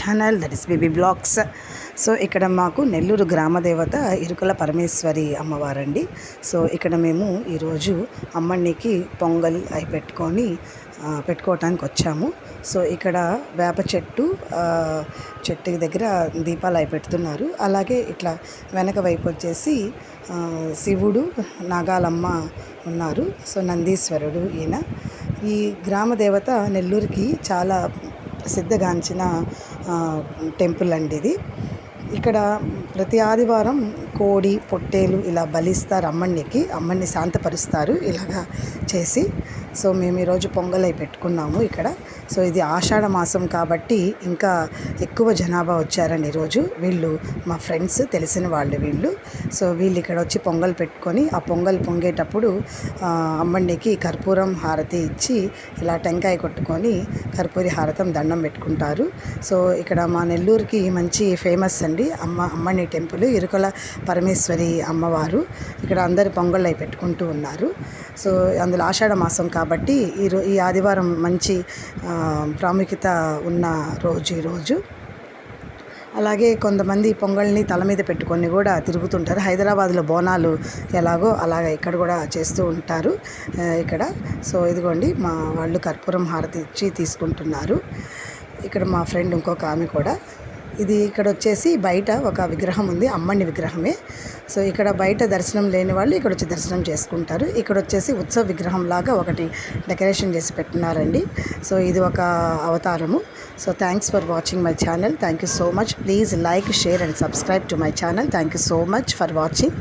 Channel that is baby blogs so ఇక్కడ మాకు నెల్లూరు గ్రామదేవత ఇరుకుల ఇరుకల పరమేశ్వరి అమ్మవారండి. సో ఇక్కడ మేము ఈరోజు అమ్మన్నికి పొంగల్ అవి పెట్టుకొని పెట్టుకోవటానికి వచ్చాము. సో ఇక్కడ వేప చెట్టు చెట్టు దగ్గర దీపాలు అవి పెడుతున్నారు. అలాగే ఇట్లా వెనక వైపు వచ్చేసి శివుడు నాగాలమ్మ ఉన్నారు. సో నందీశ్వరుడు ఈయన. ఈ గ్రామ దేవత నెల్లూరుకి చాలా ప్రసిద్ధిగాంచిన టెంపుల్ అండి ఇది. ఇక్కడ ప్రతి ఆదివారం కోడి పొట్టేలు ఇలా బలిస్తారు అమ్మన్నికి అమ్మన్ని శాంతపరుస్తారు ఇలాగా చేసి. సో మేము ఈరోజు పొంగల్ అయి పెట్టుకున్నాము ఇక్కడ. సో ఇది ఆషాఢ మాసం కాబట్టి ఇంకా ఎక్కువ జనాభా వచ్చారండి ఈరోజు వీళ్ళు మా ఫ్రెండ్స్ తెలిసిన వాళ్ళు వీళ్ళు. సో వీళ్ళు ఇక్కడ వచ్చి పొంగల్ పెట్టుకొని ఆ పొంగల్ పొంగేటప్పుడు ఆ, అమ్మడికి కర్పూరం హారతి ఇచ్చి ఇలా టెంకాయ కొట్టుకొని కర్పూరి హారతం దండం పెట్టుకుంటారు. సో ఇక్కడ మా నెల్లూరుకి మంచి ఫేమస్ అండి అమ్మ అమ్మని టెంపుల్. ఇరుకల పరమేశ్వరి అమ్మవారు ఇక్కడ అందరు పొంగళ్ళు అయి పెట్టుకుంటూ ఉన్నారు. సో అందులో ఆషాఢ మాసం కాబట్టి ఈ రో ఈ ఆదివారం మంచి ప్రాముఖ్యత ఉన్న రోజు ఈరోజు అలాగే కొంతమంది పొంగల్ని తల మీద పెట్టుకొని కూడా తిరుగుతుంటారు. హైదరాబాద్లో బోనాలు ఎలాగో అలాగ ఇక్కడ కూడా చేస్తూ ఉంటారు ఇక్కడ. సో ఇదిగోండి మా వాళ్ళు కర్పూరం హారతి ఇచ్చి తీసుకుంటున్నారు. ఇక్కడ మా ఫ్రెండ్ ఇంకొక ఆమె కూడా ఇది ఇక్కడ వచ్చేసి బయట ఒక విగ్రహం ఉంది అమ్మని విగ్రహమే. సో ఇక్కడ బయట దర్శనం లేని వాళ్ళు ఇక్కడ వచ్చి దర్శనం చేసుకుంటారు. ఇక్కడ వచ్చేసి ఉత్సవ విగ్రహం లాగా ఒకటి డెకరేషన్ చేసి పెట్టినారండి. సో ఇది ఒక అవతారము. So thanks for watching my channel thank you so much please like share and subscribe to my channel thank you so much for watching